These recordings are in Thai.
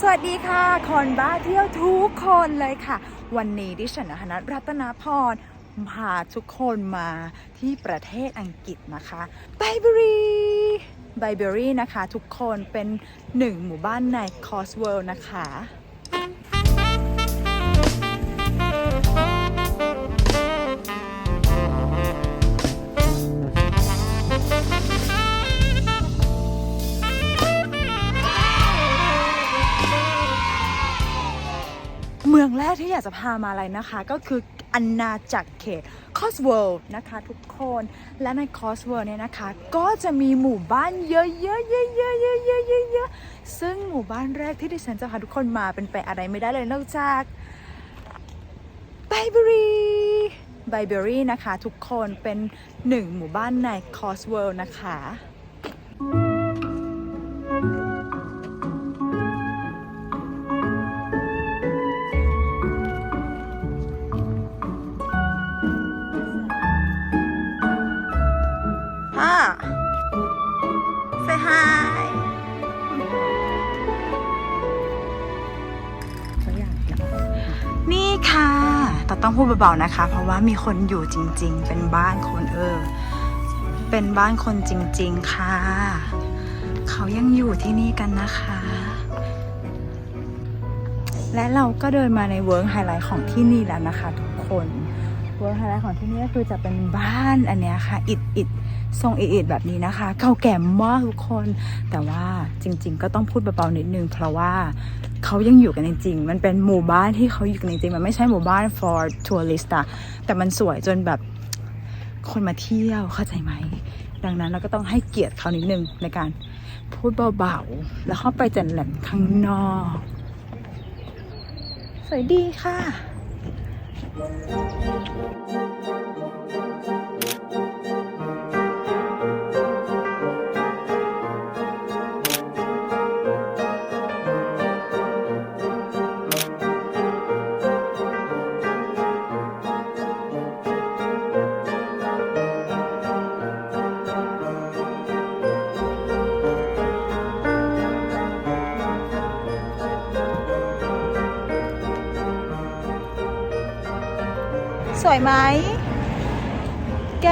สวัสดีค่ะคนบ้าเที่ยวทุกคนเลยค่ะ วันนี้ดิฉันนนัทรัตนพรพาทุกคนมาที่ประเทศอังกฤษนะคะไบเบอรี่ไบเบอรี่นะคะ ทุกคนเป็นหนึ่งหมู่บ้านในคอสเวิลด์นะคะ เมืองแรกที่อยากจะพามาอะไรนะคะ ก็คืออาณาจักรเขตคอสเวิลด์นะคะทุกคนและในคอสเวิลด์เนี่ยนะคะ ก็จะมีหมู่บ้านเยอะๆเยอะๆเยอะๆเยอะๆเยอะๆเยอะๆซึ่งหมู่บ้านแรกที่ดิฉันจะพาทุกคนมาเป็นไปอะไรไม่ได้เลยนอกจากไบเบอรี่ไบเบอรี่นะคะ ทุกคนเป็นหนึ่งหมู่บ้านในคอสเวิลด์นะคะ พูดเบาๆนะคะ เพราะว่ามีคนอยู่จริง ๆ เป็นบ้านคนเออ เป็นบ้านคนจริง ๆ ค่ะ เขายังอยู่ที่นี่กันนะคะ และเราก็เดินมาในเวิร์กไฮไลท์ของที่นี่แล้วนะคะ ทุกคนเวิร์กไฮไลท์ของที่นี่ก็คือจะเป็นบ้านอันเนี้ยค่ะ อิดอิดทรงอิดอิดแบบนี้นะคะ เก่าแก่มากทุกคน แต่ว่าจริง ๆ ก็ต้องพูดเบาๆนิดนึง เพราะว่า เขายังอยู่กันจริงๆ มันเป็นหมู่บ้านที่เขาอยู่กันจริงๆ มันไม่ใช่หมู่บ้าน for tourist อะแต่มันสวยจนแบบคนมาเที่ยวเข้าใจไหม ดังนั้นเราก็ต้องให้เกียรติเขานิดนึงในการพูดเบาๆ แล้วเข้าไปจัดแหล่งข้างนอก สวยดีค่ะ สวยไหม แก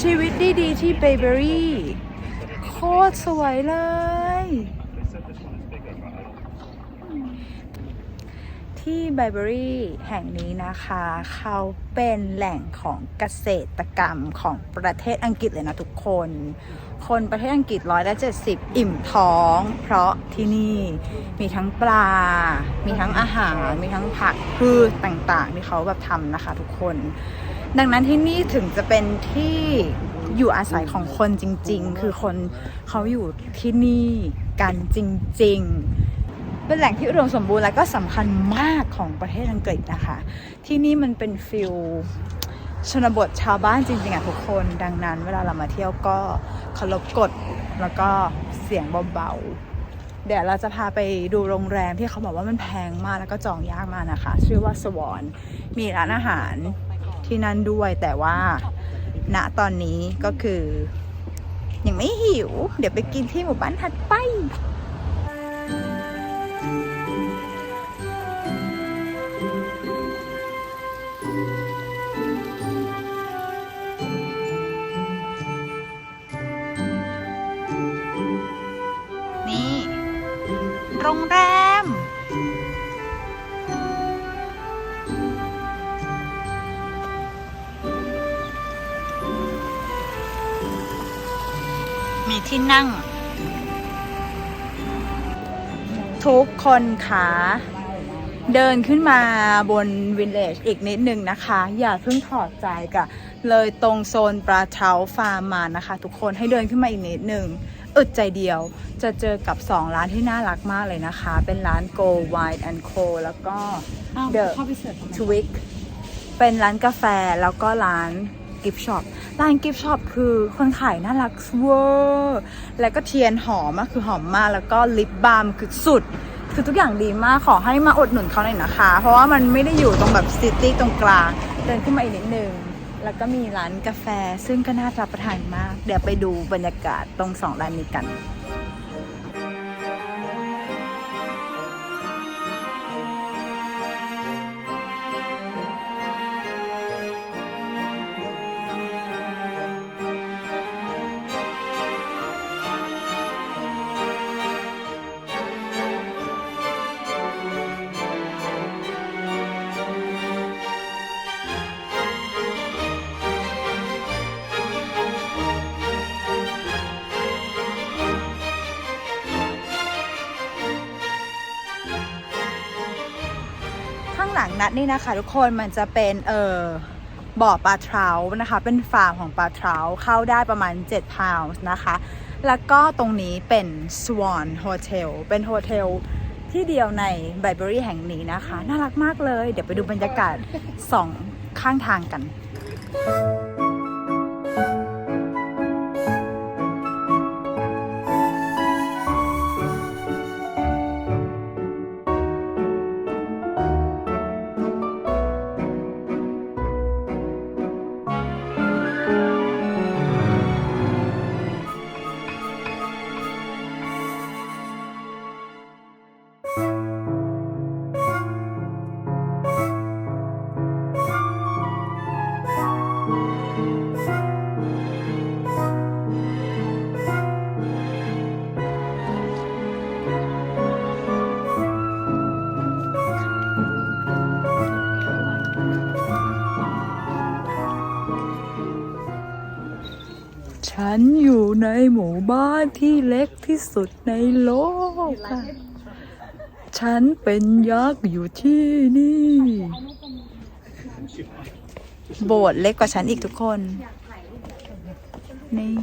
ชีวิตดีๆที่เบเบอรี่โคตรสวยเลย ที่ไบเบอรี่แห่งนี้นะคะ เขาเป็นแหล่งของเกษตรกรรมของประเทศอังกฤษเลยนะทุกคน คนประเทศอังกฤษร้อยละเจ็ดสิบอิ่มท้อง เพราะที่นี่มีทั้งปลา มีทั้งอาหาร มีทั้งผักพืชต่างๆ ที่เขาแบบทำนะคะทุกคน ดังนั้นที่นี่ถึงจะเป็นที่อยู่อาศัยของคนจริง ๆ คือคนเขาอยู่ที่นี่กันจริง ๆเป็นแหล่งที่อุดมสมบูรณ์และก็สำคัญมากของประเทศอังกฤษนะคะ ที่นี่มันเป็นฟิล ชนบทชาวบ้านจริงๆอะทุกคน ดังนั้น เวลาเรามาเที่ยวก็เคารพกฎแล้วก็เสียงเบาๆ เดี๋ยวเราจะพาไปดูโรงแรมที่เขาบอกว่ามันแพงมากแล้วก็จองยากมากนะคะ ชื่อว่าสวอนมีร้านอาหารที่นั่นด้วยแต่ว่าณตอนนี้ก็คือ ยังไม่หิว เดี๋ยวไปกินที่หมู่บ้านถัดไป รงแรม มีที่นั่ง ทุกคนคะเดินขึ้นมาบนวินเลจอีกนิดนึงนะคะ อย่าเพิ่งถอดใจกับเลยตรงโซนปลาเช้าฟาร์มมานะคะ ทุกคนให้เดินขึ้นมาอีกนิดนึง อึดใจเดียว จะเจอกับ 2 ร้านที่น่ารักมากเลยนะคะ เป็นร้าน Go Wine and Co แล้วก็ The เข้าไปเสิร์ฟทำไม Twig เป็นร้านกาแฟแล้วก็ร้านกิฟช็อปร้านกิฟช็อปคือคนขายน่ารักเวอร์แล้วก็เทียนหอมอะคือหอมมากแล้วก็ลิปบาล์มคือสุด คือทุกอย่างดีมากขอให้มาอดหนุนเขาหน่อยนะคะ เพราะว่ามันไม่ได้อยู่ตรงแบบซิตี้ตรงกลาง เดินขึ้นมาอีกนิดนึง แล้วก็มีร้านกาแฟซึ่งก็น่ารับประทานมาก เดี๋ยวไปดูบรรยากาศตรงสองร้านนี้กันางนัดนี่นะคะ ทุกคนมันจะเป็นเอ่อบ่อปลาเทรานะคะ เป็นฟาร์มของปลาเทราเข้าได้ประมาณ7พาวส์นะคะ แล้วก็ตรงนี้เป็น Swan Hotel เป็นโฮเทลที่เดียวในไบเบอรี่แห่งนี้นะคะ น่ารักมากเลย เดี๋ยวไปดูบรรยากาศสองข้างทางกัน ฉันอยู่ในหมู่บ้านที่เล็กที่สุดในโลกอะฉันเป็นยักษ์อยู่ที่นี่ โบสถ์เล็กกว่าฉันอีกทุกคน นี่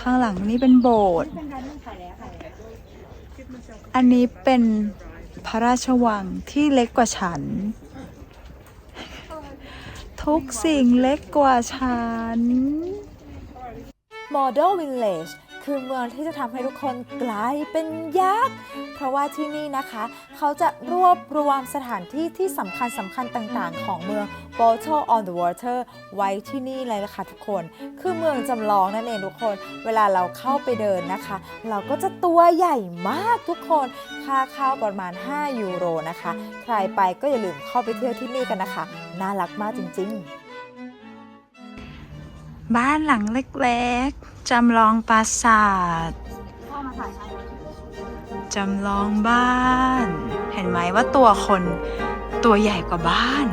ข้างหลังนี่เป็นโบสถ์ อันนี้เป็นพระราชวังที่เล็กกว่าฉัน ทุกสิ่งเล็กกว่าฉัน Model Village คือเมืองที่จะทำให้ทุกคนกลายเป็นยักษ์ เพราะว่าที่นี่นะคะ เขาจะรวบรวมสถานที่ที่สำคัญสำคัญต่างๆ ของเมือง Bottle on the Water ไว้ที่นี่เลยนะคะทุกคน คือเมืองจำลองนั่นเองทุกคน เวลาเราเข้าไปเดินนะคะ เราก็จะตัวใหญ่มากทุกคน ค่าเข้าประมาณ 5 ยูโรนะคะ ใครไปก็อย่าลืมเข้าไปเที่ยวที่นี่กันนะคะ น่ารักมากจริง ๆ บ้านหลังเล็กๆ จำลองปราสาท จำลองบ้าน เห็นไหมว่าตัวคนตัวใหญ่กว่าบ้าน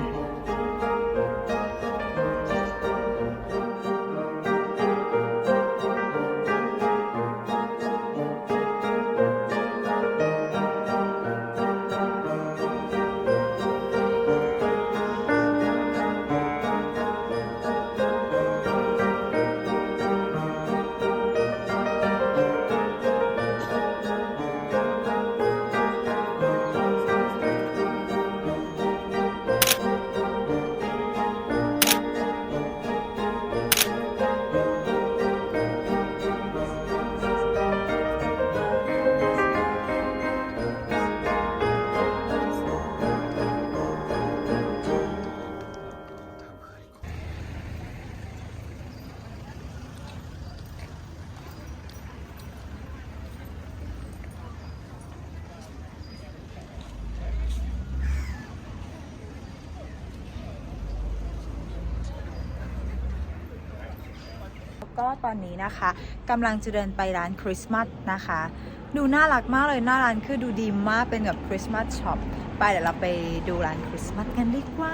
ก็ตอนนี้นะคะกำลังจะเดินไปร้านคริสต์มาสนะคะ ดูน่ารักมากเลยหน้าร้านคือดูดีมากเป็นแบบคริสต์มาสช็อปไปเดี๋ยวเราไปดูร้านคริสต์มาสกันดีกว่า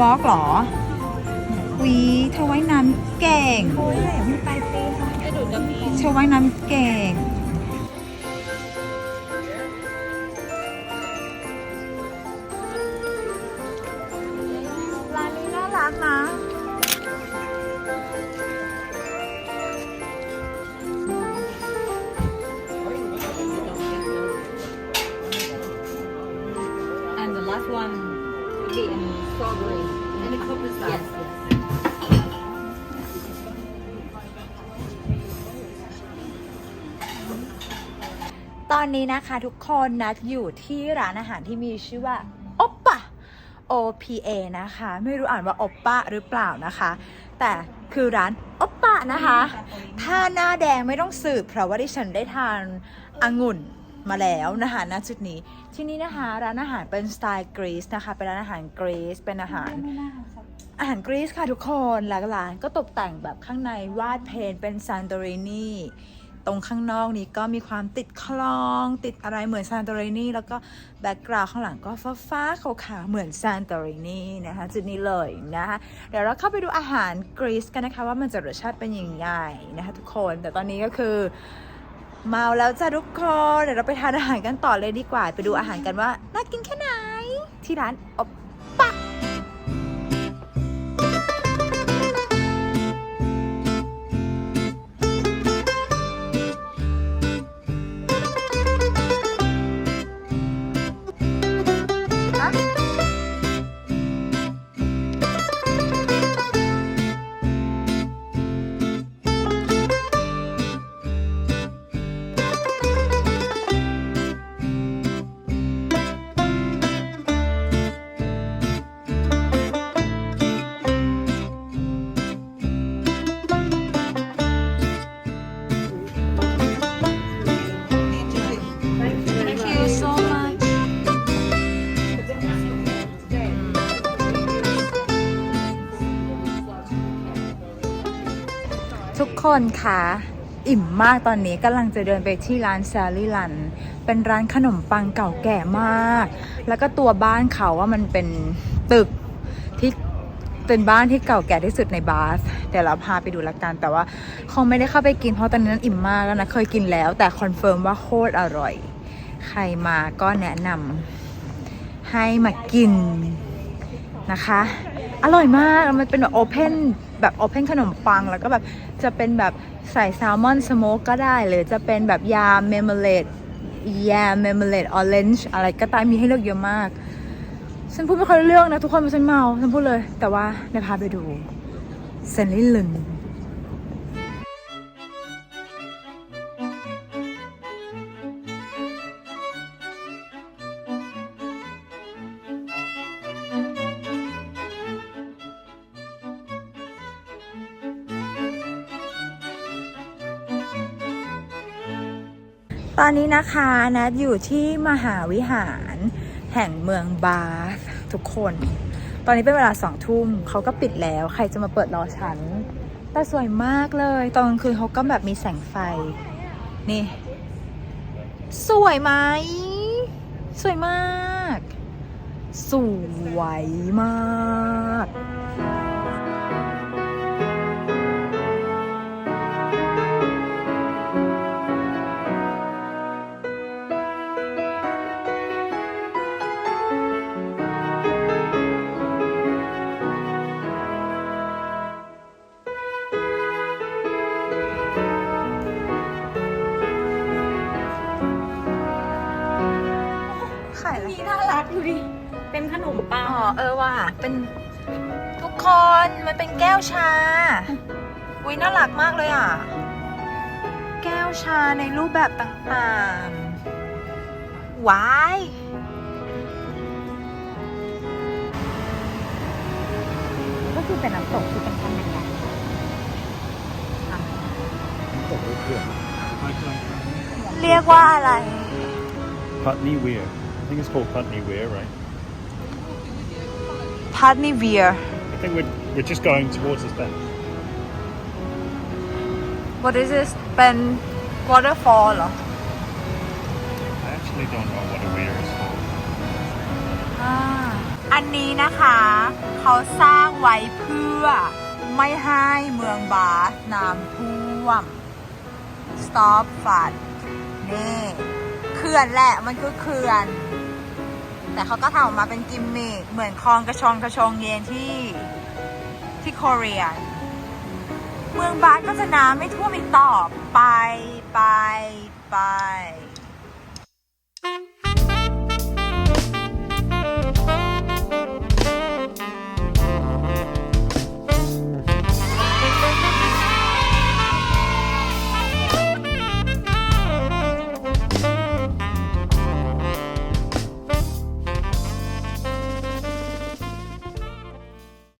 วอล์กหรอวีเธอว่ายน้ำเก่งเธอว่ายน้ำเก่ง ร้านนี้น่ารักนะ นี้นะคะทุกคนนัดอยู่ที่ร้านอาหารที่มีชื่อว่าโอปปะ OPA นะคะ ไม่รู้อ่านว่าโอปปะหรือเปล่านะคะ แต่คือร้านโอปปะนะคะ ถ้าหน้าแดงไม่ต้องสืบเพราะว่าดิฉันได้ทานองุ่นมาแล้วนะคะณจุดนี้ ที่นี่นะคะร้านอาหารเป็นสไตล์กรีซนะคะ เป็นร้านอาหารกรีซเป็นอาหารอาหารกรีซค่ะทุกคนหลากร้านก็ตกแต่งแบบข้างในวาดเพนเป็นซานโตรินี ตรงข้างนอกนี้ก็มีความติดคลองติดอะไรเหมือนซานโตรินีแล้วก็แบ็กกราวข้างหลังก็ฟ้าฟ้าๆขาวๆเหมือนซานโตรินีนะคะจุดนี้เลยนะคะเดี๋ยวเราเข้าไปดูอาหารกรีซกันนะคะว่ามันจะรสชาติเป็นยังไงนะคะทุกคนแต่ตอนนี้ก็คือเมาแล้วจ้ะทุกคนเดี๋ยวเราไปทานอาหารกันต่อเลยดีกว่า ไปดูอาหารกันว่าน่ากินแค่ไหนที่ร้านอบ ทุกคนคะอิ่มมากตอนนี้กำลังจะเดินไปที่ร้านแซลลี่ลัน เป็นร้านขนมปังเก่าแก่มาก แล้วก็ตัวบ้านเขาว่ามันเป็นตึกที่เป็นบ้านที่เก่าแก่ที่สุดในบาสเดี๋ยวเราพาไปดูละกันแต่ว่าคงไม่ได้เข้าไปกินเพราะตอนนั้นอิ่มมากแล้วนะเคยกินแล้ว แต่คอนเฟิร์มว่าโคตรอร่อย ใครมาก็แนะนำให้มากินนะคะ อร่อยมากมันเป็นแบบโอเพน แบบโอเพนขนมปัง แล้วก็แบบจะเป็นแบบใส่แซลมอนสโมกก็ได้ หรือจะเป็นแบบยาเมมเลดยาเมมเลดออเรนจ์อะไรก็ตามมีให้เลือกเยอะมาก ฉันพูดไม่ค่อยเรื่องนะทุกคนมาฉันเมาฉันพูดเลย แต่ว่าเดี๋ยวพาไปดูเซนลี่ลึง ตอนนี้นะคะนัดอยู่ที่มหาวิหารแห่งเมืองบาสทุกคน ตอนนี้เป็นเวลาสองทุ่มเขาก็ปิดแล้ว ใครจะมาเปิดรอฉัน แต่สวยมากเลย ตอนกลางคืนเขาก็แบบมีแสงไฟ นี่ สวยไหม สวยมาก สวยมาก ขนมปังอ๋อเออว่ะเป็นทุกคนมันเป็นแก้วชาอุ้ยน่ารักมากเลยอะ แก้วชาในรูปแบบต่างๆว้ายก็คือเป็นน้ำตกที่เป็นขั้นเป็นใหญ่เรียกว่าอะไร Putney Weir. I think it's called Putney Weir, right? พัทนีเวีย I think we're, we're just going towards this bend. What is this เป็น waterfall เหรอ I actually don't know what a weir is called. อันนี้นะคะ เขาสร้างไว้เพื่อไม่ให้เมืองบาสน้ำท่วม stop flood นี่เขื่อนแหละมันคือเขื่อน แต่เขาก็ทำออกมาเป็นกิมมิคเหมือนคลองกระชองกระชองเย็นที่ที่เกาหลีเมืองบาสก็จะน้ำไม่ท่วมอีกต่อไปไปไป